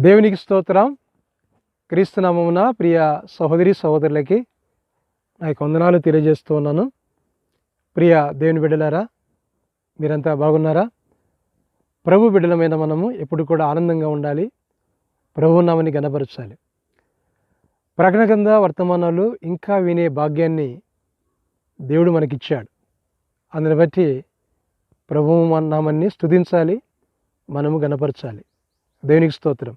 దేవునికి స్తోత్రం. క్రీస్తునామమున ప్రియ సహోదరి సహోదరులకి నా యొక్క వందనాలు తెలియజేస్తూ ఉన్నాను. ప్రియ దేవుని బిడ్డలారా మీరంతా బాగున్నారా? ప్రభు బిడ్డలమైన మనము ఎప్పుడు కూడా ఆనందంగా ఉండాలి. ప్రభునామని గనపరచాలి ప్రకటన కింద వర్తమానాలు ఇంకా వినే భాగ్యాన్ని దేవుడు మనకిచ్చాడు. అందుని బట్టి ప్రభువు నామాన్ని స్తుతించాలి మనము గనపరచాలి దేవునికి స్తోత్రం.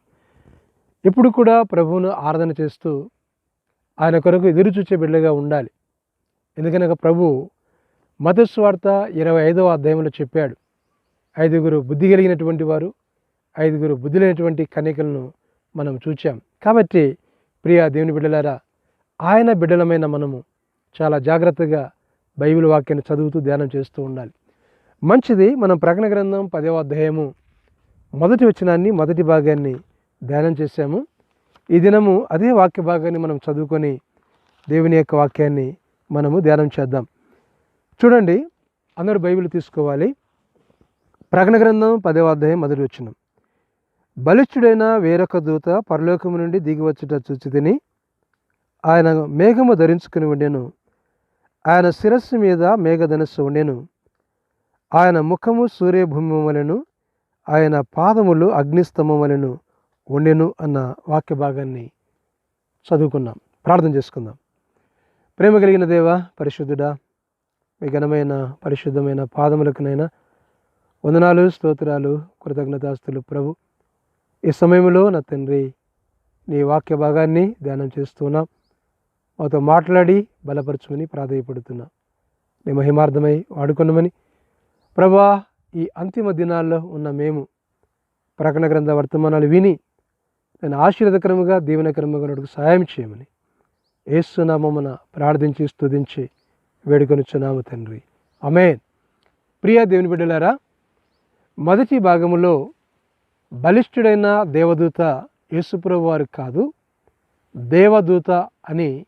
ఎప్పుడు కూడా ప్రభువును ఆరాధన చేస్తూ ఆయన కొరకు ఎదురుచూచే బిడ్డగా ఉండాలి. ఎందుకనగా ప్రభు మతస్వార్త ఇరవై ఐదవ అధ్యాయంలో చెప్పాడు. ఐదుగురు బుద్ధి కలిగినటువంటి వారు ఐదుగురు బుద్ధి లేనటువంటి కన్యకలను మనం చూచాం. కాబట్టి ప్రియ దేవుని బిడ్డలారా ఆయన బిడ్డలమైన మనము చాలా జాగ్రత్తగా బైబిల్ వాక్యాన్ని చదువుతూ ధ్యానం చేస్తూ ఉండాలి. మంచిది మనం ప్రకటన గ్రంథం పదవ అధ్యాయము మొదటి వచనాన్ని మొదటి భాగాన్ని ధ్యానం చేశాము. ఈ దినము అదే వాక్య భాగాన్ని మనం చదువుకొని దేవుని యొక్క వాక్యాన్ని మనము ధ్యానం చేద్దాం. చూడండి అందరూ బైబిల్ తీసుకోవాలి. ప్రకటన గ్రంథం పదే అధ్యాయం మొదటి వచ్చినాం బలిష్ఠుడైన వేరొక దూత పరలోకము నుండి దిగి వచ్చుట చూచి తిని ఆయన మేఘము ధరించుకుని ఉండెను. ఆయన శిరస్సు మీద మేఘధనస్సు ఉండెను. ఆయన ముఖము సూర్యభూమి వలెను ఆయన పాదములు అగ్నిస్తంభం వలెను. వండెను అన్న వాక్య భాగాన్ని చదువుకున్నాం. ప్రార్థన చేసుకుందాం. ప్రేమ కలిగిన దేవ పరిశుద్ధుడా మీ ఘనమైన పరిశుద్ధమైన పాదములకునైనా వందనాలు స్తోత్రాలు కృతజ్ఞతాస్తులు ప్రభు. ఈ సమయంలో నా తండ్రి నీ వాక్య భాగాన్ని ధ్యానం చేస్తున్నాం. మాతో మాట్లాడి బలపరచమని ప్రాధాయపడుతున్నా. నీ మహిమార్థమై వాడుకున్నామని ప్రభా ఈ అంతిమ దినాల్లో ఉన్న మేము ప్రకటన గ్రంథ వర్తమానాలు విని నేను ఆశీర్వదకరముగా దీవెనకరముగా నడుకు సహాయం చేయమని ఏసునామమున ప్రార్థించి స్తుతించి వేడుకొనిచ్చున్నాము తండ్రి. అమేన్ ప్రియ దేవుని బిడ్డలారా మొదటి భాగములో బలిష్ఠుడైన దేవదూత యేసుప్రభు వారు కాదు దేవదూత అని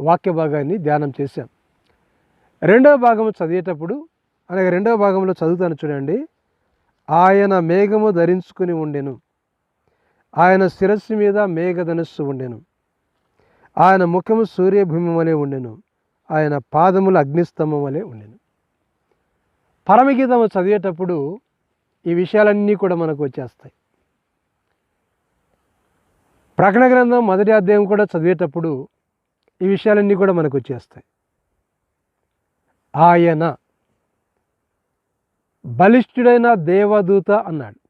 వాక్య భాగాన్ని ధ్యానం చేశాం. రెండవ భాగము చదివేటప్పుడు అలాగే రెండవ భాగంలో చదువుతాను చూడండి. ఆయన మేఘము ధరించుకుని ఉండెను. ఆయన శిరస్సు మీద మేఘధనస్సు ఉండెను. ఆయన ముఖము సూర్యభూమి వలె ఉండెను. ఆయన పాదములు అగ్నిస్తంభం వలె ఉండెను. పరమగీతము చదివేటప్పుడు ఈ విషయాలన్నీ కూడా మనకు వచ్చేస్తాయి. ప్రకటన గ్రంథం మొదటి అధ్యాయం కూడా చదివేటప్పుడు ఈ విషయాలన్నీ కూడా మనకు వచ్చేస్తాయి. ఆయన బలిష్ఠుడైన దేవదూత అన్నాడు.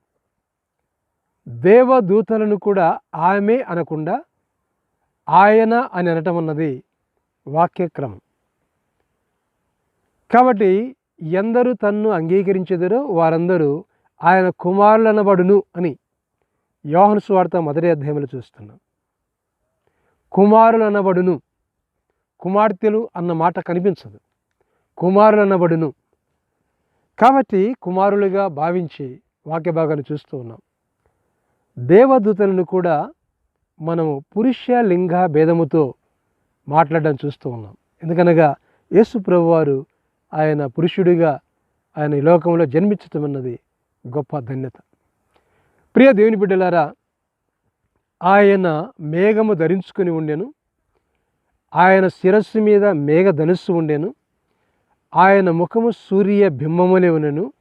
దేవదూతలను కూడా ఆమె అనకుండా ఆయన అని అనటం అన్నది వాక్యక్రమం. కాబట్టి ఎందరు తన్ను అంగీకరించెదరో వారందరూ ఆయన కుమారులు అనబడును అని యోహను స్వార్థ మొదటి అధ్యాయంలో చూస్తున్నాం. కుమారులనబడును. కుమార్తెలు అన్న మాట కనిపించదు. కుమారులనబడును. కాబట్టి కుమారులుగా భావించి వాక్య భాగాన్ని చూస్తూ ఉన్నాం. దేవదూతలను కూడా మనము పురుష లింగ భేదముతో మాట్లాడడం చూస్తూ ఉన్నాం. ఎందుకనగా యేసు ప్రభువారు ఆయన పురుషుడిగా ఆయన ఈ లోకంలో జన్మించటం అన్నది గొప్ప ధన్యత. ప్రియ దేవుని బిడ్డలారా ఆయన మేఘము ధరించుకుని ఉండెను. ఆయన శిరస్సు మీద మేఘ ధనుస్సు ఉండెను. ఆయన ముఖము సూర్య బింబములే ఉండెను.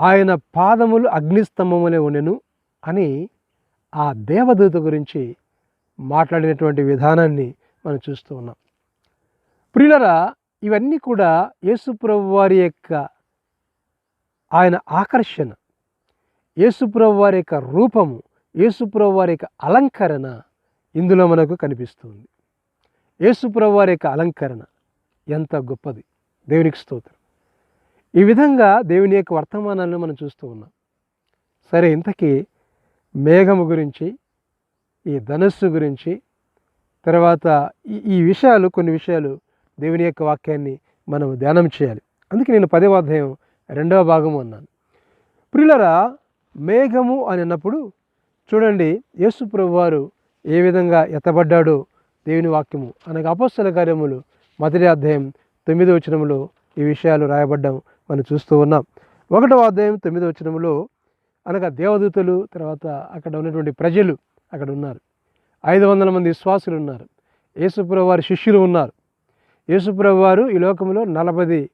ఆయన పాదములు అగ్నిస్తంభములే ఉండెను అని ఆ దేవదూత గురించి మాట్లాడినటువంటి విధానాన్ని మనం చూస్తూ ఉన్నాం. ప్రియులరా ఇవన్నీ కూడా యేసుప్రభు వారి యొక్క ఆయన ఆకర్షణ యేసుప్రభు వారి యొక్క రూపము యేసుప్రభు వారి యొక్క అలంకరణ ఇందులో మనకు కనిపిస్తుంది. యేసుప్రభు వారి యొక్క అలంకరణ ఎంత గొప్పది! దేవునికి స్తోత్రం. ఈ విధంగా దేవుని యొక్క వర్తమానాలను మనం చూస్తూ ఉన్నాం. సరే ఇంతకీ మేఘము గురించి ఈ ధనస్సు గురించి తర్వాత ఈ ఈ విషయాలు కొన్ని విషయాలు దేవుని యొక్క వాక్యాన్ని మనం ధ్యానం చేయాలి. అందుకే నేను పదవ అధ్యాయం రెండవ భాగము అన్నాను. ప్రియులరా మేఘము అని అన్నప్పుడు చూడండి యేసు ప్రభు వారు ఏ విధంగా ఎత్తబడ్డాడో దేవుని వాక్యము. అనగా అపస్సల కార్యములు మొదటి అధ్యాయం తొమ్మిదో వచనములో ఈ విషయాలు రాయబడ్డం మనం చూస్తూ ఉన్నాం. ఒకటవ అధ్యాయం తొమ్మిదో వచనములో అనగా దేవదూతలు తర్వాత అక్కడ ఉన్నటువంటి ప్రజలు అక్కడ ఉన్నారు. ఐదు వందల మంది విశ్వాసులు ఉన్నారు. యేసుప్రభు వారి శిష్యులు ఉన్నారు. యేసుప్రభు వారు ఈ లోకంలో నలభై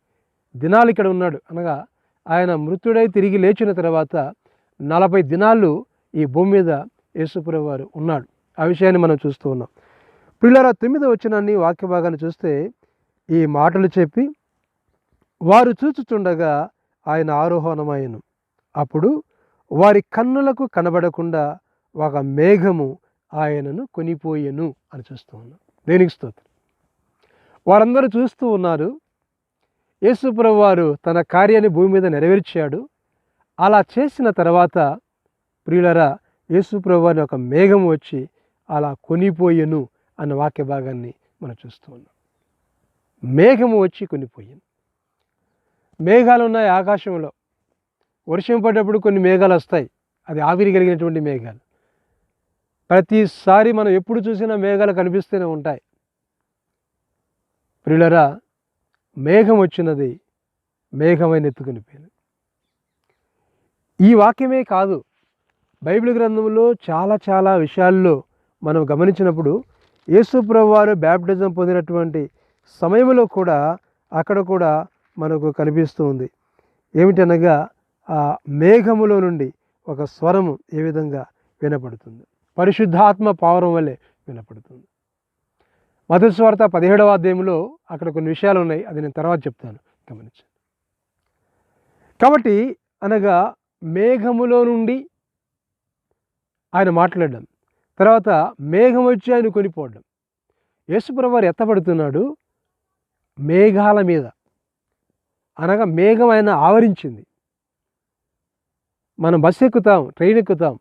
దినాలు ఇక్కడ ఉన్నాడు. అనగా ఆయన మృతుడై తిరిగి లేచిన తర్వాత నలభై దినాలు ఈ భూమి మీద యేసుప్రభు వారు ఉన్నాడు. ఆ విషయాన్ని మనం చూస్తూ ఉన్నాం. పిల్లల తొమ్మిది వచ్చినాన్ని వాక్య భాగాన్ని చూస్తే ఈ మాటలు చెప్పి వారు చూచుచుండగా ఆయన ఆరోహణమాయను అప్పుడు వారి కన్నులకు కనబడకుండా ఒక మేఘము ఆయనను కొనిపోయెను అని చూస్తూ ఉన్నాం. దేనికి స్తోత్రం. వారందరూ చూస్తూ ఉన్నారు. యేసుప్రభు వారు తన కార్యాన్ని భూమి మీద నెరవేర్చాడు. అలా చేసిన తర్వాత ప్రియులరా యేసుప్రభు వారిని ఒక మేఘం వచ్చి అలా కొనిపోయెను అన్న వాక్య భాగాన్ని మనం చూస్తూ ఉన్నాం. మేఘము వచ్చి కొనిపోయాను. మేఘాలు ఉన్నాయి ఆకాశంలో. వర్షం పడ్డప్పుడు కొన్ని మేఘాలు వస్తాయి. అది ఆవిరి కలిగినటువంటి మేఘాలు. ప్రతిసారి మనం ఎప్పుడు చూసినా మేఘాలు కనిపిస్తూనే ఉంటాయి. ప్రియులరా మేఘం వచ్చినది మేఘమైన ఎత్తుకుని పోయింది ఈ వాక్యమే కాదు బైబిల్ గ్రంథంలో చాలా చాలా విషయాల్లో మనం గమనించినప్పుడు యేసుప్రభు వారు బ్యాప్టిజం పొందినటువంటి సమయంలో కూడా అక్కడ కూడా మనకు కనిపిస్తూ ఉంది. ఏమిటనగా ఆ మేఘములో నుండి ఒక స్వరము ఏ విధంగా వినపడుతుంది? పరిశుద్ధాత్మ పావరం వల్లే వినపడుతుంది. మధు స్వార్థ పదిహేడవ అధ్యాయంలో అక్కడ కొన్ని విషయాలు ఉన్నాయి. అది నేను తర్వాత చెప్తాను. గమనించండి. కాబట్టి అనగా మేఘములో నుండి ఆయన మాట్లాడడం తర్వాత మేఘం వచ్చి ఆయన కొనిపోవడం. యేసుప్రవారు ఎత్తబడుతున్నాడు మేఘాల మీద. అనగా మేఘం ఆయన ఆవరించింది. మనం బస్సు ఎక్కుతాం ట్రైన్ ఎక్కుతాం.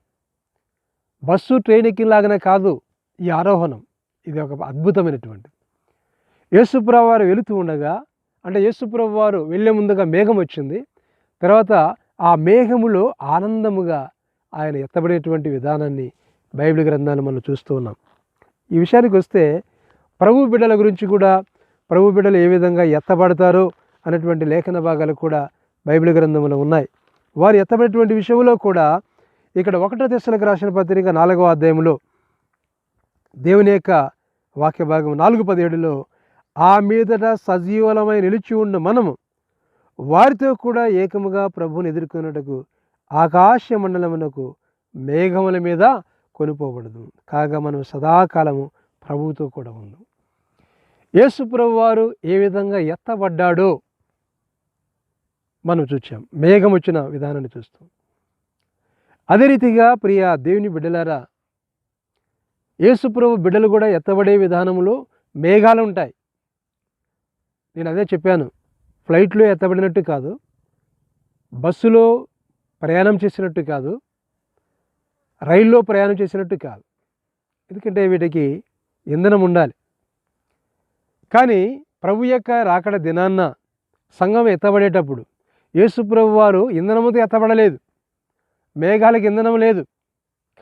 బస్సు ట్రైన్ ఎక్కిలాగానే కాదు ఈ ఆరోహణం. ఇది ఒక అద్భుతమైనటువంటి యేసుప్రభు వారు వెళుతూ ఉండగా అంటే యేసుప్రభు వారు వెళ్ళే ముందుగా మేఘం వచ్చింది. తర్వాత ఆ మేఘములో ఆనందముగా ఆయన ఎత్తబడేటువంటి విధానాన్ని బైబిల్ గ్రంథాన్ని మనం చూస్తూ ఉన్నాం. ఈ విషయానికి వస్తే ప్రభు బిడ్డల గురించి కూడా ప్రభు బిడ్డలు ఏ విధంగా ఎత్తబడతారో అనేటువంటి లేఖన భాగాలు కూడా బైబిల్ గ్రంథంలో ఉన్నాయి. వారు ఎత్తబడేటువంటి విషయంలో కూడా ఇక్కడ ఒకటో దశలకు రాసిన పత్రిక నాలుగవ అధ్యాయంలో దేవుని యొక్క వాక్య భాగం నాలుగు పదిహేడులో ఆ మీదట సజీవలమై నిలిచి ఉన్న మనము. వారితో కూడా ఏకముగా ప్రభువుని ఎదుర్కొన్నటకు ఆకాశ మండలమునకు మేఘముల మీద కొనుపోబడదు. కాగా మనం సదాకాలము ప్రభువుతో కూడా ఉందాం యేసు ప్రభు వారు ఏ విధంగా ఎత్తబడ్డాడో మనం చూచాం. మేఘం వచ్చిన విధానాన్ని చూస్తాం. అదే రీతిగా ప్రియ దేవుని బిడ్డలారా యేసుప్రభు బిడ్డలు కూడా ఎత్తబడే విధానంలో మేఘాలు ఉంటాయి. నేను అదే చెప్పాను. ఫ్లైట్లో ఎత్తబడినట్టు కాదు. బస్సులో ప్రయాణం చేసినట్టు కాదు. రైల్లో ప్రయాణం చేసినట్టు కాదు. ఎందుకంటే వీటికి ఇంధనం ఉండాలి. కానీ ప్రభు యొక్క రాకడ దినాన్న సంఘం ఎత్తబడేటప్పుడు యేసుప్రభు వారు ఇంధనముతో ఎత్తబడలేదు. మేఘాలకు ఇంధనం లేదు.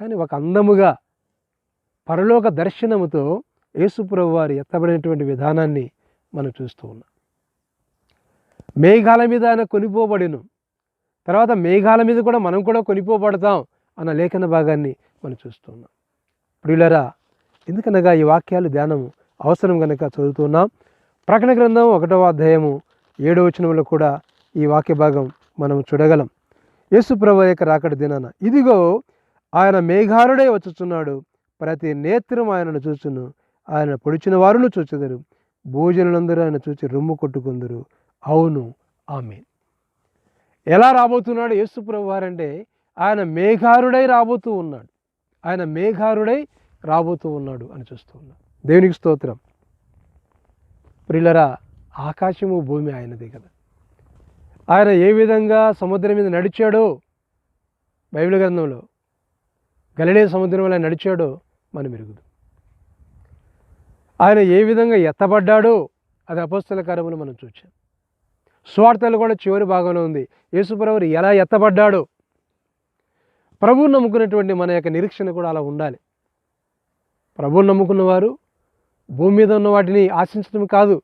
కానీ ఒక అందముగా పరలోక దర్శనముతో యేసుప్రభు వారు ఎత్తబడినటువంటి విధానాన్ని మనం చూస్తూ ఉన్నాం. మేఘాల మీద ఆయన కొనిపోబడిను. తర్వాత మేఘాల మీద కూడా మనం కూడా కొనిపోబడతాం అన్న లేఖన భాగాన్ని మనం చూస్తున్నాం ప్రియులరా ఎందుకనగా ఈ వాక్యాలు ధ్యానము అవసరం కనుక చదువుతున్నాం ప్రకటన గ్రంథం ఒకటవ అధ్యాయము ఏడవ వచనంలో కూడా ఈ వాక్య భాగం మనం చూడగలం. యేసుప్రభు యొక్క రాకడ దినాన ఇదిగో ఆయన మేఘారుడే వచ్చుచున్నాడు. ప్రతి నేత్రం ఆయనను చూచును. ఆయన పొడిచిన వారును చూచెదరు. భోజనులందరూ ఆయన చూచి రొమ్ము కొట్టుకుందరు. అవును. ఆమె ఎలా రాబోతున్నాడు యేసుప్రభు వారంటే ఆయన మేఘారుడై రాబోతూ ఉన్నాడు. ఆయన మేఘారుడై రాబోతూ ఉన్నాడు అని చూస్తూ ఉన్నాడు. దేవునికి స్తోత్రం. ప్రిల్లరా ఆకాశము భూమి ఆయనదే కదా. ఆయన ఏ విధంగా సముద్రం మీద నడిచాడో బైబిల్ గ్రంథంలో గలడే సముద్రం వల్ల నడిచాడో మనం ఎరుగుదు ఆయన ఏ విధంగా ఎత్తబడ్డాడో అది అపస్తుల కార్యములు మనం చూచాం. స్వార్థలు కూడా చివరి భాగంలో ఉంది. యేసుప్రవరు ఎలా ఎత్తబడ్డాడో ప్రభువు నమ్ముకున్నటువంటి మన యొక్క నిరీక్షణ కూడా అలా ఉండాలి. ప్రభువు నమ్ముకున్నవారు భూమి మీద ఉన్న వాటిని ఆశించడం కాదు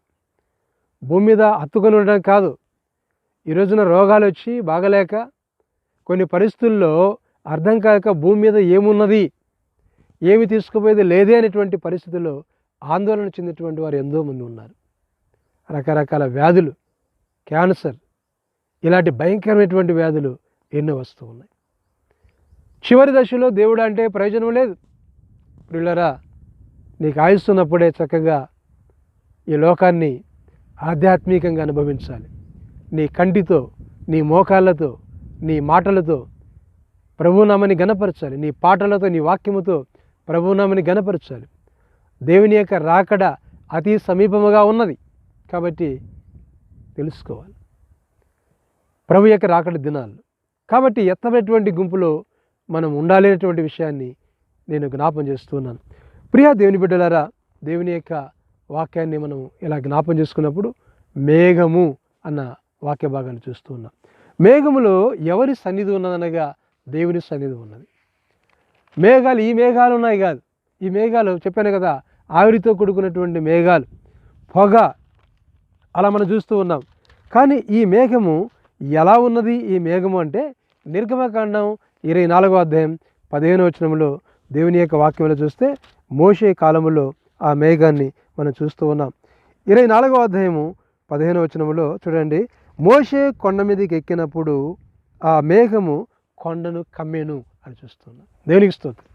భూమి మీద హత్తుకొని ఉండడం కాదు ఈ రోజున రోగాలు వచ్చి బాగలేక కొన్ని పరిస్థితుల్లో అర్థం కాక భూమి మీద ఏమున్నది? ఏమి తీసుకుపోయేది లేదే అనేటువంటి పరిస్థితుల్లో ఆందోళన చెందినటువంటి వారు ఎంతో మంది ఉన్నారు. రకరకాల వ్యాధులు క్యాన్సర్ ఇలాంటి భయంకరమైనటువంటి వ్యాధులు ఎన్నో వస్తూ ఉన్నాయి. చివరి దశలో దేవుడు అంటే ప్రయోజనం లేదు. పిల్లరా నీకు ఆయుస్తున్నప్పుడే చక్కగా ఈ లోకాన్ని ఆధ్యాత్మికంగా అనుభవించాలి. నీ కంటితో నీ మోకాళ్ళతో నీ మాటలతో ప్రభునామని గనపరచాలి నీ పాటలతో నీ వాక్యముతో ప్రభునామని గనపరచాలి దేవుని యొక్క రాకడ అతి సమీపముగా ఉన్నది కాబట్టి తెలుసుకోవాలి. ప్రభు యొక్క రాకడ దినాలు. కాబట్టి ఎత్తబడేటువంటి గుంపులో మనం ఉండాలనేటువంటి విషయాన్ని నేను జ్ఞాపం చేస్తున్నాను. ప్రియా దేవుని బిడ్డలారా దేవుని యొక్క వాక్యాన్ని మనం ఇలా జ్ఞాపం చేసుకున్నప్పుడు మేఘము అన్న వాక్య భాగాన్ని చూస్తూ ఉన్నాం. మేఘములో ఎవరి సన్నిధి ఉన్నదనగా దేవుని సన్నిధి ఉన్నది. మేఘాలు ఈ మేఘాలు ఉన్నాయి కాదు. ఈ మేఘాలు చెప్పాను కదా ఆవిరితో కూడుకున్నటువంటి మేఘాలు పొగ అలా మనం చూస్తూ ఉన్నాం. కానీ ఈ మేఘము ఎలా ఉన్నది? ఈ మేఘము అంటే నిర్గమకాండం ఇరవై నాలుగో అధ్యాయం పదిహేను వచనంలో దేవుని యొక్క వాక్యంలో చూస్తే మోషే కాలములో ఆ మేఘాన్ని మనం చూస్తూ ఉన్నాం. ఇరవై నాలుగో అధ్యాయము పదిహేను వచనంలో చూడండి మోషే కొండ మీదకి ఎక్కినప్పుడు ఆ మేఘము కొండను కమ్మెను అని చూస్తున్నాం దేవునికి స్తోత్రం.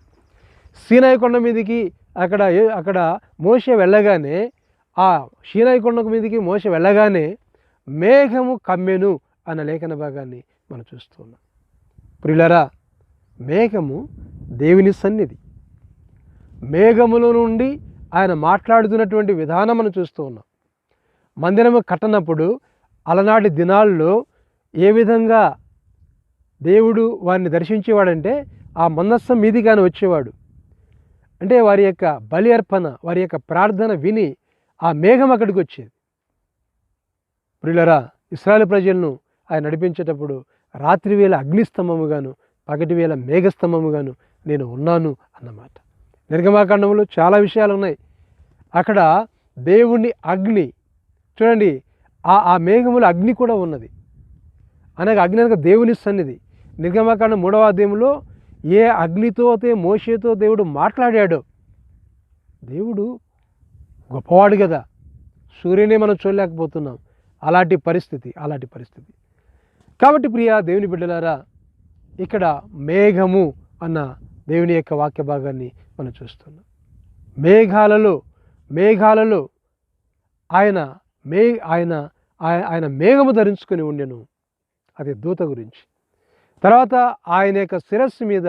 సీనాయి కొండ మీదకి అక్కడ ఏ- అక్కడ మోస వెళ్ళగానే ఆ సీనాయి కొండ మీదకి మోస వెళ్ళగానే మేఘము కమ్మెను అన్న లేఖన భాగాన్ని మనం చూస్తున్నాం. ప్రియులరా మేఘము దేవుని సన్నిధి. మేఘములో నుండి ఆయన మాట్లాడుతున్నటువంటి విధానం మనం చూస్తూ ఉన్నాం మందిరము కట్టనప్పుడు అలనాటి దినాల్లో ఏ విధంగా దేవుడు వారిని దర్శించేవాడంటే ఆ మందస్సం మీదికి వచ్చేవాడు. అంటే వారి యొక్క బలి అర్పణ వారి యొక్క ప్రార్థన విని ఆ మేఘం అక్కడికి వచ్చేది. ప్రియులరా ఇస్రాయల్ ప్రజలను ఆయన నడిపించేటప్పుడు రాత్రి వేళ అగ్నిస్తంభముగాను పగటి వేళ మేఘస్తంభముగాను నేను ఉన్నాను అన్నమాట. నిర్గమాకాండంలో చాలా విషయాలు ఉన్నాయి. అక్కడ దేవుని అగ్ని చూడండి ఆ ఆ మేఘములో అగ్ని కూడా ఉన్నది. అనగా అగ్ని అనగా దేవుని సన్నిధి. నిర్గమకాండ మూడవ అధ్యాయంలో ఏ అగ్నితో అయితే మోషేతో దేవుడు మాట్లాడాడో దేవుడు గొప్పవాడు కదా సూర్యునే మనం చూడలేకపోతున్నాం. అలాంటి పరిస్థితి అలాంటి పరిస్థితి. కాబట్టి ప్రియ దేవుని బిడ్డలారా ఇక్కడ మేఘము అన్న దేవుని యొక్క వాక్య భాగాన్ని మనం చూస్తున్నాం. మేఘాలలో మేఘాలలో ఆయన మే ఆయన ఆయన మేఘము ధరించుకొని ఉండెను. అది దూత గురించి. తర్వాత ఆయన యొక్క శిరస్సు మీద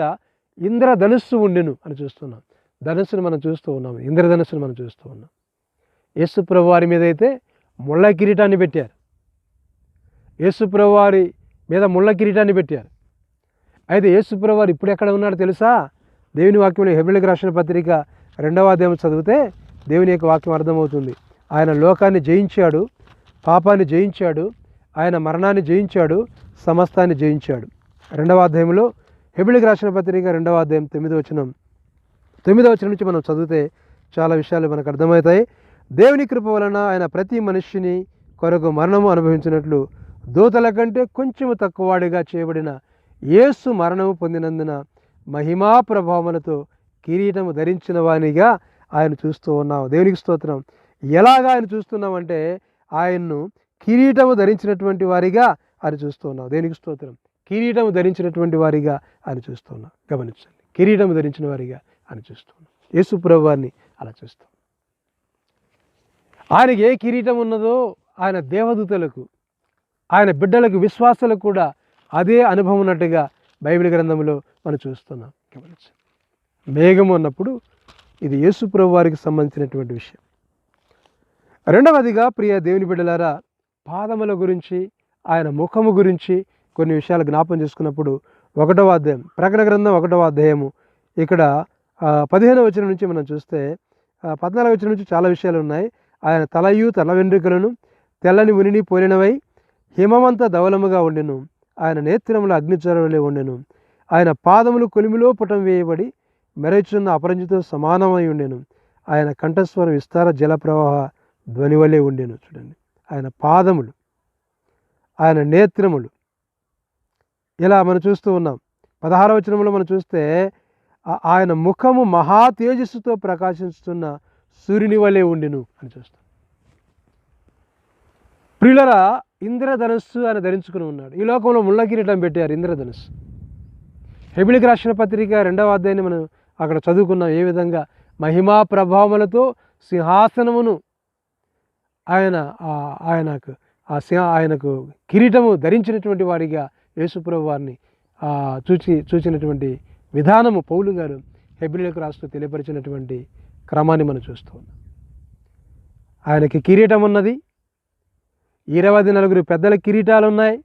ఇంద్రధనుస్సు ఉండెను అని చూస్తున్నాం. ధనుస్సును మనం చూస్తూ ఉన్నాం. ఇంద్రధనుస్సును మనం చూస్తూ ఉన్నాం. యేసుప్రభు వారి మీద అయితే ముళ్ళ కిరీటాన్ని పెట్టారు. యేసుప్రభు వారి మీద ముళ్ళ కిరీటాన్ని పెట్టారు. అయితే యేసుప్రభు వారు ఇప్పుడు ఎక్కడ ఉన్నాడో తెలుసా? దేవుని వాక్యంలో హెబిలికి రాసిన పత్రిక రెండవ అధ్యాయం చదివితే దేవుని యొక్క వాక్యం అర్థమవుతుంది. ఆయన లోకాన్ని జయించాడు. పాపాన్ని జయించాడు ఆయన మరణాన్ని జయించాడు సమస్తాన్ని జయించాడు. రెండవ అధ్యాయంలో హెబిలికి రాసిన పత్రిక రెండవ అధ్యాయం తొమ్మిదో వచనం. తొమ్మిదో వచనం నుంచి మనం చదివితే చాలా విషయాలు మనకు అర్థమవుతాయి. దేవుని కృప వలన ఆయన ప్రతి మనిషిని కొరకు మరణము అనుభవించినట్లు దూతల కంటే కొంచెము తక్కువవాడిగా చేయబడిన యేసు మరణము పొందినందున మహిమా ప్రభావములతో కిరీటము ధరించిన వానిగా ఆయన చూస్తూ ఉన్నాం. దేవునికి స్తోత్రం. ఎలాగా ఆయన చూస్తున్నామంటే ఆయన్ను కిరీటము ధరించినటువంటి వారిగా ఆయన చూస్తూ దేనికి స్తోత్రం? కిరీటము ధరించినటువంటి వారిగా ఆయన చూస్తున్నాం గమనించండి. కిరీటము ధరించిన వారిగా ఆయన చూస్తున్నాం యేసుప్రభు వారిని అలా చూస్తాం ఆయనకి ఏ కిరీటం ఉన్నదో ఆయన దేవదూతలకు ఆయన బిడ్డలకు విశ్వాసాలకు కూడా అదే అనుభవం ఉన్నట్టుగా బైబిల్ గ్రంథంలో మనం చూస్తున్నాం. గమనించండి. మేఘము అన్నప్పుడు ఇది యేసుప్రభు వారికి సంబంధించినటువంటి విషయం. రెండవదిగా ప్రియ దేవుని బిడ్డలారా పాదముల గురించి ఆయన ముఖము గురించి కొన్ని విషయాలు జ్ఞాపం చేసుకున్నప్పుడు ఒకటవ అధ్యాయం ప్రకటన గ్రంథం ఒకటవ అధ్యాయము. ఇక్కడ ఆ, పదిహేనవ నుంచి మనం చూస్తే పద్నాలుగు వచ్చిన నుంచి చాలా విషయాలు ఉన్నాయి. ఆయన తలయు తల వెంట్రుకలను తెల్లని ఉనిని పోలినవై హిమమంత ధవలముగా ఉండెను. ఆయన నేత్రముల అగ్నిజ్వరలే ఉండెను. ఆయన పాదములు కొలిమిలో పుటం వేయబడి మెరచున్న అపరంజితో సమానమై ఉండెను. ఆయన కంఠస్వరం విస్తార జల ప్రవాహ ధ్వని వలె ఉండెను చూడండి. ఆయన పాదములు ఆయన నేత్రములు. ఇలా మనం చూస్తూ ఉన్నాం. పదహార వచనంలో మనం చూస్తే ఆయన ముఖము మహా తేజస్సుతో ప్రకాశిస్తున్న సూర్యుని వలె ఉండిను అని చూస్తాం. ప్రియులరా ఇంద్రధనుస్సు అని ధరించుకుని ఉన్నాడు. ఈ లోకంలో ముళ్ళ కిరీటం పెట్టారు ఇంద్రధనుస్సు. హెబిలికి రాసిన పత్రిక రెండవ అధ్యాయాన్ని మనం అక్కడ చదువుకున్నాం. ఏ విధంగా? మహిమా ప్రభావములతో సింహాసనమును ఆయన ఆయనకు ఆ సింహ ఆయనకు కిరీటము ధరించినటువంటి వారిగా యేసుప్రభు వారిని చూచి చూచినటువంటి విధానము పౌలు గారు హెబ్రిలకు రాస్తూ తెలియపరిచినటువంటి క్రమాన్ని మనం చూస్తూ ఉన్నాం. ఆయనకి కిరీటం ఉన్నది. ఇరవై నలుగురు పెద్దల కిరీటాలు ఉన్నాయి.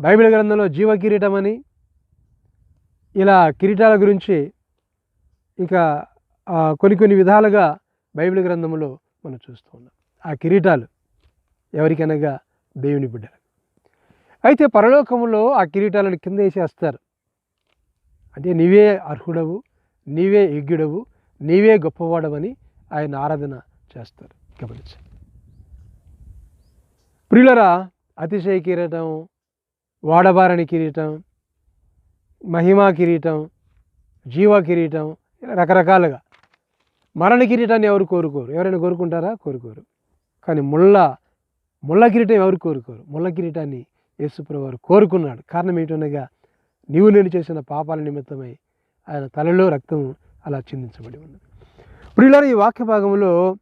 బైబిల్ గ్రంథంలో జీవ కిరీటం అని. ఇలా కిరీటాల గురించి ఇంకా కొన్ని కొన్ని విధాలుగా బైబిల్ గ్రంథంలో మనం చూస్తూ ఉన్నాం. ఆ కిరీటాలు ఎవరికనగా దేవుని బిడ్డలు. అయితే పరలోకంలో ఆ కిరీటాలను కింద వేసేస్తారు. అంటే నీవే అర్హుడవు నీవే యజ్ఞుడవు నీవే గొప్పవాడవని ఆయన ఆరాధన చేస్తారు. గమనించండి. ప్రియులరా అతిశయ కిరీటం వాడబారని కిరీటం మహిమా కిరీటం జీవ కిరీటం ఇలా రకరకాలుగా మరణ కిరీటాన్ని ఎవరు కోరుకోరు. ఎవరైనా కోరుకుంటారా? కోరుకోరు. కానీ ముళ్ళ ముళ్ళ కిరీటం ఎవరు కోరుకోరు? ముళ్ళ కిరీటాన్ని యేసుప్రభు వారు కోరుకున్నాడు. కారణం ఏమిటనగా నీవు నేను చేసిన పాపాల నిమిత్తమై ఆయన తలలో రక్తం అలా చిందించబడి ఉన్నది. ఇప్పుడు ఈ వాక్య భాగంలో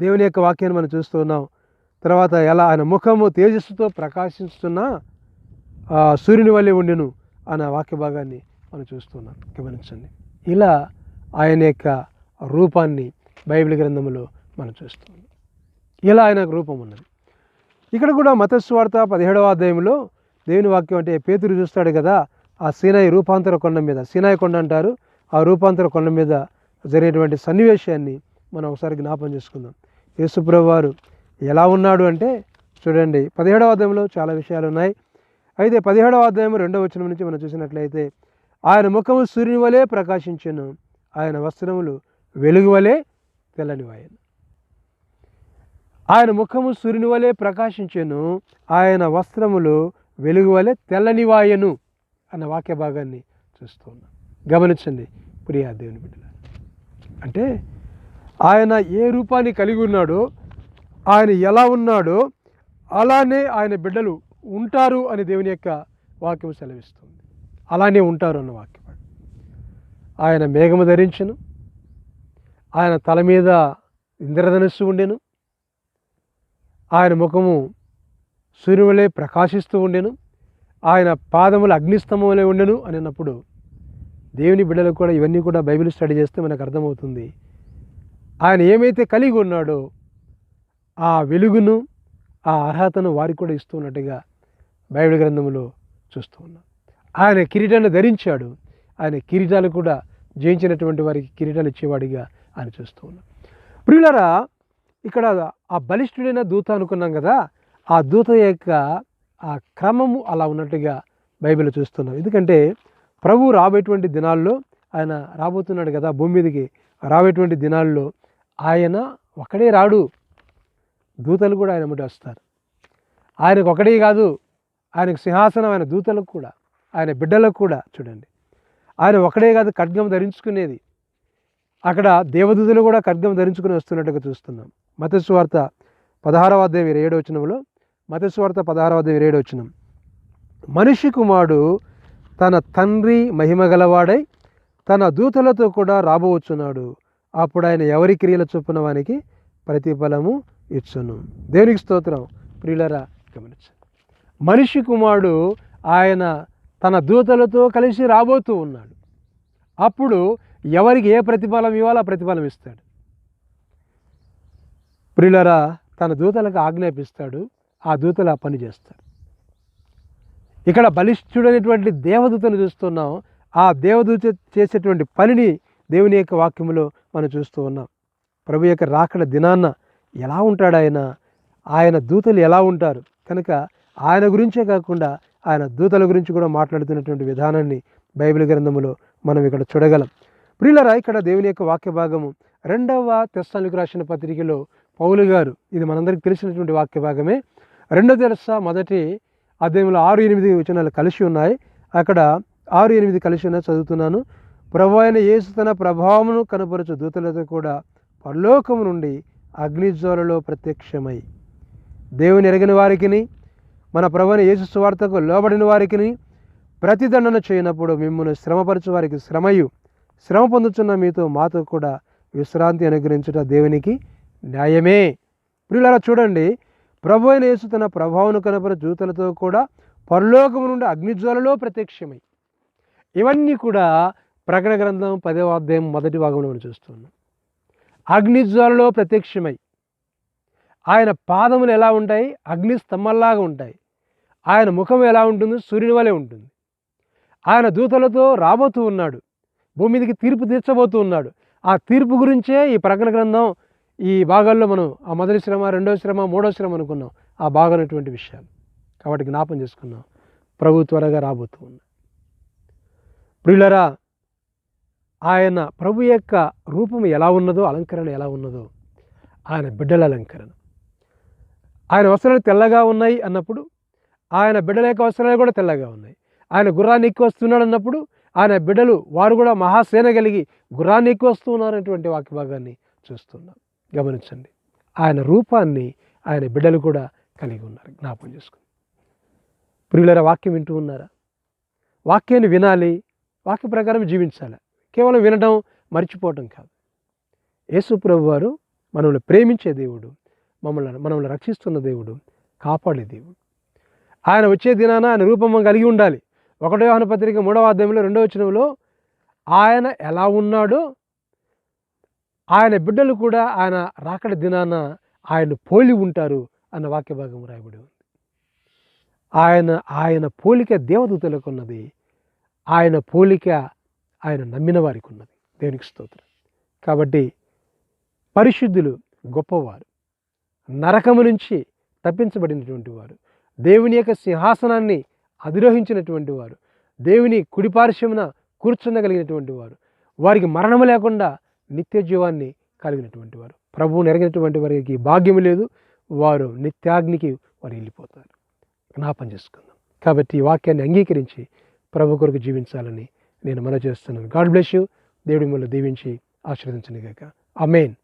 దేవుని యొక్క వాక్యాన్ని మనం చూస్తూ ఉన్నాం. తర్వాత ఎలా ఆయన ముఖము తేజస్సుతో ప్రకాశిస్తున్న సూర్యుని వల్లే ఉండెను అన్న వాక్య భాగాన్ని మనం చూస్తున్నాం గమనించండి. ఇలా ఆయన యొక్క రూపాన్ని బైబిల్ గ్రంథంలో మనం చూస్తాం. ఇలా ఆయనకు రూపం ఉన్నది. ఇక్కడ కూడా మతస్వార్త పదిహేడవ అధ్యాయంలో దేవుని వాక్యం అంటే పేతురు చూస్తాడు కదా ఆ సీనాయి రూపాంతర కొండ మీద సీనాయి కొండ అంటారు. ఆ రూపాంతర కొండ మీద జరిగేటువంటి సన్నివేశాన్ని మనం ఒకసారి జ్ఞాపం చేసుకుందాం. యేసుప్రభు వారు ఎలా ఉన్నాడు అంటే చూడండి పదిహేడవ అధ్యాయంలో చాలా విషయాలు ఉన్నాయి. అయితే పదిహేడవ అధ్యాయం రెండవ వచనం నుంచి మనం చూసినట్లయితే ఆయన ముఖము సూర్యుని వలె ప్రకాశించెను. ఆయన వస్త్రములు వెలుగు వలె తెల్లనివాయను. ఆయన ముఖము సూర్యుని వలె ప్రకాశించెను ఆయన వస్త్రములు వెలుగు వలె తెల్లనివాయను అన్న వాక్య భాగాన్ని చూస్తూ ఉన్నాం గమనించండి ప్రియా దేవుని బిడ్డల అంటే ఆయన ఏ రూపాన్ని కలిగి ఉన్నాడో ఆయన ఎలా ఉన్నాడో అలానే ఆయన బిడ్డలు ఉంటారు అని దేవుని యొక్క వాక్యం సెలవిస్తుంది. అలానే ఉంటారు అన్న వాక్యం ఆయన మేఘము ధరించను ఆయన తల మీద ఇంద్రధనుస్సు ఉండెను. ఆయన ముఖము సూర్యులే ప్రకాశిస్తూ ఉండెను. ఆయన పాదములు అగ్నిస్తంభములే ఉండెను అని అన్నప్పుడు దేవుని బిడ్డలకు కూడా ఇవన్నీ కూడా బైబిల్ స్టడీ చేస్తే మనకు అర్థమవుతుంది. ఆయన ఏమైతే కలిగి ఉన్నాడో ఆ వెలుగును ఆ అర్హతను వారికి కూడా ఇస్తున్నట్టుగా బైబిల్ గ్రంథంలో చూస్తూ ఉన్నాం. ఆయన కిరీటాన్ని ధరించాడు. ఆయన కిరీటాలు కూడా జయించినటువంటి వారికి కిరీటాలు ఇచ్చేవాడిగా ఆయన చూస్తూ ఉన్నాం ప్రియులరా ఇక్కడ ఆ బలిష్ఠుడైన దూత అనుకున్నాం కదా ఆ దూత యొక్క ఆ క్రమము అలా ఉన్నట్టుగా బైబిల్ చూస్తున్నాం. ఎందుకంటే ప్రభు రాబోయేటువంటి దినాల్లో ఆయన రాబోతున్నాడు కదా భూమి మీదకి రాబోయేటువంటి దినాల్లో ఆయన ఒకడే రాడు. దూతలు కూడా ఆయన ముడి వస్తారు. ఆయనకు ఒకడే కాదు ఆయనకు సింహాసనం ఆయన దూతలకు కూడా ఆయన బిడ్డలకు కూడా చూడండి. ఆయన ఒకడే కాదు ఖడ్గం ధరించుకునేది. అక్కడ దేవదూతలు కూడా ఖడ్గం ధరించుకుని వస్తున్నట్టుగా చూస్తున్నాం. మతస్వార్త పదహారవ అధ్యాయం ఇరవై ఏడు వచ్చినంలో మతస్వార్త పదహారవ అధ్యాయం ఇరవై ఏడు వచ్చినం మనిషి కుమారుడు తన తండ్రి మహిమ గలవాడై తన దూతలతో కూడా రాబోవచ్చున్నాడు. అప్పుడు ఆయన ఎవరి క్రియల చొప్పున వానికి ప్రతిఫలము ఇచ్చును. దేవునికి స్తోత్రం. ప్రియులరా గమనించండి. మనిషి కుమారుడు ఆయన తన దూతలతో కలిసి రాబోతూ ఉన్నాడు. అప్పుడు ఎవరికి ఏ ప్రతిఫలం ఇవ్వాలో ప్రతిఫలం ఇస్తాడు. ప్రియులరా తన దూతలకు ఆజ్ఞాపిస్తాడు ఆ దూతలు ఆ పని చేస్తాడు ఇక్కడ బలిష్ఠుడైనటువంటి దేవదూతను చూస్తున్నాం. ఆ దేవదూత చేసేటువంటి పనిని దేవుని యొక్క వాక్యములో మనం చూస్తూ ఉన్నాం. ప్రభు యొక్క రాకడ దినాన్న ఎలా ఉంటాడు ఆయన? ఆయన దూతలు ఎలా ఉంటారు? కనుక ఆయన గురించే కాకుండా ఆయన దూతల గురించి కూడా మాట్లాడుతున్నటువంటి విధానాన్ని బైబిల్ గ్రంథములో మనం ఇక్కడ చూడగలం. ప్రియులరా ఇక్కడ దేవుని యొక్క వాక్య భాగము. రెండవ తెస్సానికి రాసిన పత్రికలో పౌలు గారు ఇది మనందరికీ తెలిసినటువంటి వాక్య భాగమే. రెండవ తెరస మొదటి అధ్యాయంలో ఆరు ఎనిమిది వచనాలు కలిసి ఉన్నాయి. అక్కడ ఆరు ఎనిమిది కలిసి ఉన్నాయి చదువుతున్నాను. ప్రభు అయిన యేసు తన ప్రభావమును కనపరచు దూతలతో కూడా పరలోకము నుండి అగ్నిజ్వాలలో ప్రత్యక్షమై. దేవుని ఎరగిన వారికిని మన ప్రభుని యేసు సువార్తకు లోబడిన వారికిని ప్రతిదండన చేయనప్పుడు మిమ్మల్ని శ్రమపరచు వారికి శ్రమయు. శ్రమ పొందుతున్న మీతో మాతో కూడా విశ్రాంతి అనుగ్రహించుట దేవునికి న్యాయమే. ప్రియులారా చూడండి. ప్రభు అయిన యేసు తన ప్రభావం కనపర జూతలతో కూడా పరలోకము నుండి అగ్నిజ్వాలలో ప్రత్యక్షమై. ఇవన్నీ కూడా ప్రకటన గ్రంథం పదవ అధ్యాయం మొదటి భాగంలో మనం చూస్తున్నాం. అగ్నిజ్వాలలో ప్రత్యక్షమై. ఆయన పాదములు ఎలా ఉంటాయి? అగ్ని స్తంభంలాగా ఉంటాయి. ఆయన ముఖం ఎలా ఉంటుంది? సూర్యుని వలె ఉంటుంది. ఆయన దూతలతో రాబోతూ ఉన్నాడు. భూమి మీదకి తీర్పు తీర్చబోతూ ఉన్నాడు. ఆ తీర్పు గురించే ఈ ప్రకటన గ్రంథం ఈ భాగాల్లో మనం ఆ మొదటి శ్రమ రెండవ శ్రమ మూడవ శ్రమ అనుకున్నాం. ఆ భాగమైనటువంటి విషయాలు. కాబట్టి జ్ఞాపం చేసుకున్నాం ప్రభు త్వరగా రాబోతూ ఉన్నాడు ప్రియులరా ఆయన ప్రభు యొక్క రూపం ఎలా ఉన్నదో అలంకరణ ఎలా ఉన్నదో ఆయన బిడ్డల అలంకరణ. ఆయన వస్త్రాలు తెల్లగా ఉన్నాయి అన్నప్పుడు ఆయన బిడ్డల యొక్క వస్త్రాలు కూడా తెల్లగా ఉన్నాయి. ఆయన గుర్రాన్ని ఎక్కువ వస్తున్నాడు అన్నప్పుడు ఆయన బిడ్డలు వారు కూడా మహాసేన కలిగి గుర్రాన్ని ఎక్కువ వస్తున్నారు వాక్య భాగాన్ని చూస్తున్నాం. గమనించండి. ఆయన రూపాన్ని ఆయన బిడ్డలు కూడా కలిగి ఉన్నారు. జ్ఞాపకం చేసుకుని ప్రియులర వాక్యం వింటూ ఉన్నారా? వాక్యాన్ని వినాలి. వాక్య ప్రకారం జీవించాలి? కేవలం వినడం మర్చిపోవటం కాదు. యేసు ప్రభు వారు మనల్ని ప్రేమించే దేవుడు మమ్మల్ని మనల్ని రక్షిస్తున్న దేవుడు కాపాడే దేవుడు. ఆయన వచ్చే దినాన ఆయన రూపం కలిగి ఉండాలి. ఒకటో యోహన పత్రిక మూడవ అధ్యాయంలో రెండవ వచనంలో ఆయన ఎలా ఉన్నాడో? ఆయన బిడ్డలు కూడా ఆయన రాకడ దినాన ఆయన పోలి ఉంటారు అన్న వాక్య భాగం రాయబడి ఉంది. ఆయన ఆయన పోలిక దేవదూతలకు ఉన్నది. ఆయన పోలిక ఆయన నమ్మిన వారికి ఉన్నది. దేవునికి స్తోత్రం. కాబట్టి పరిశుద్ధులు గొప్పవారు. నరకము నుంచి తప్పించబడినటువంటి వారు. దేవుని యొక్క సింహాసనాన్ని అధిరోహించినటువంటి వారు దేవుని కుడిపార్శ్వమున కూర్చుండగలిగినటువంటి వారు వారికి మరణము లేకుండా నిత్య జీవాన్ని కలిగినటువంటి వారు. ప్రభువు నెరగినటువంటి వారికి భాగ్యం లేదు వారు నిత్యాగ్నికి వారు వెళ్ళిపోతారు. జ్ఞాపం చేసుకుందాం. కాబట్టి ఈ వాక్యాన్ని అంగీకరించి ప్రభు కొరకు జీవించాలని నేను మన చేస్తున్నాను. God bless you. దేవుడి మిమ్మల్ని దీవించి ఆశీర్వదించను గాక అమేన్